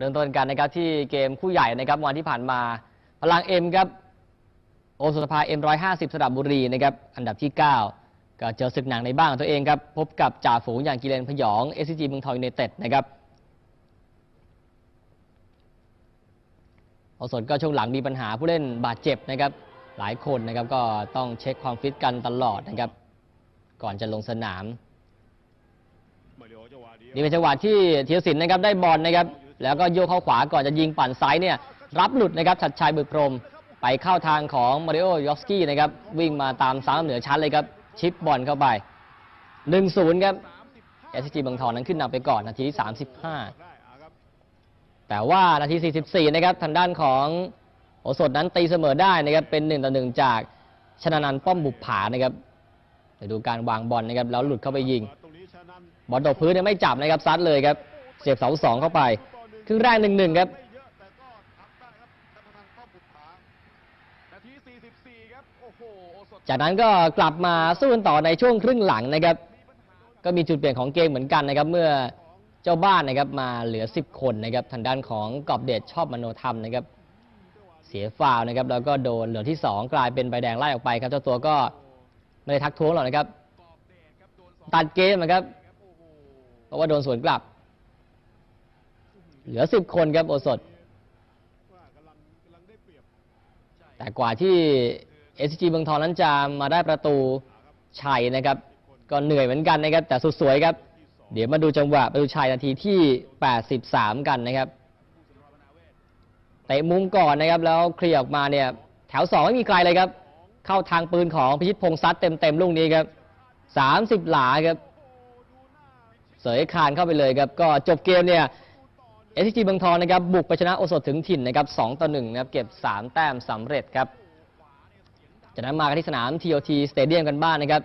เริ่มต้นกันนะครับที่เกมคู่ใหญ่นะครับวันที่ผ่านมาพลังเอ็มครับโอสุสภาเอ็มร้อยห้าสิบสระบุรีนะครับอันดับที่9ก็เจอศึกหนักในบ้านของตัวเองครับพบกับจ่าฝูงอย่างกิเลนพยองเอสซีจีเมืองทองยูไนเต็ดนะครับโอสดก็ช่วงหลังมีปัญหาผู้เล่นบาดเจ็บนะครับหลายคนนะครับก็ต้องเช็คความฟิตกันตลอดนะครับก่อนจะลงสนามนี่เป็นจังหวะที่เทียสินนะครับได้บอลนะครับ แล้วก็โยกเข้าขวาก่อนจะยิงปั่นซ้ายเนี่ยรับหลุดนะครับชัดชัยบึกพรมไปเข้าทางของมาริโอยอฟสกี้นะครับวิ่งมาตามซ้ายเหนือชั้นเลยครับชิปบอลเข้าไป 1-0 ครับเอสจีบางทองนั้นขึ้นนำไปก่อนนาทีที่ 35 แต่ว่านาที 44 นะครับทางด้านของโอสดนั้นตีเสมอได้นะครับเป็น1ต่อ1จากชนะนันท์ป้อมบุปผานะครับไปดูการวางบอลนะครับแล้วหลุดเข้าไปยิง บอลตกพื้นเนี่ยไม่จับนะครับซัดเลยครับเสียบเสาสองเข้าไป ครึ่งแรกหนึ่งหนึ่งครับจากนั้นก็กลับมาสู้กันต่อในช่วงครึ่งหลังนะครับ ก็มีจุดเปลี่ยนของเกมเหมือนกันนะครับ เมื่อเจ้าบ้านนะครับมาเหลือ 10 คนนะครับทางด้านของกอบเดชชอบมโนธรรมนะครับ เสียฟาวล์นะครับ แล้วก็โดนเหลืองที่ 2 กลายเป็นใบแดงไล่ออกไปครับเจ้าตัวก็ไม่ได้ทักท้วงหรอกนะครับ ตัดเกมนะครับ เพราะว่าโดนสวนกลับ เหลือ10คนครับโอสดแต่กว่าที่เอสจีเมืองทองนั้นจะมาได้ประตูชัยนะครับ ก็เหนื่อยเหมือนกันนะครับ แต่สุดสวยครับ เดี๋ยวมาดูจังหวะประตูชัยนาทีที่ 83 กันนะครับเตะมุมก่อนนะครับ แล้วเคลียร์ออกมาเนี่ย แถว 2 ไม่มีใครเลยครับ เข้าทางปืนของพิชิตพงษ์ซัดเต็มๆลูกนี้ครับ 30 หลาครับ เสยคานเข้าไปเลยครับ ก็จบเกมเนี่ย เอสจีเมืองทองนะครับบุกไปชนะโอสถถึงถิ่นนะครับ2ต่อ1นะครับเก็บ3แต้มสำเร็จครับจากนั้นมากันที่สนาม TOT Stadium กันบ้างนะครับ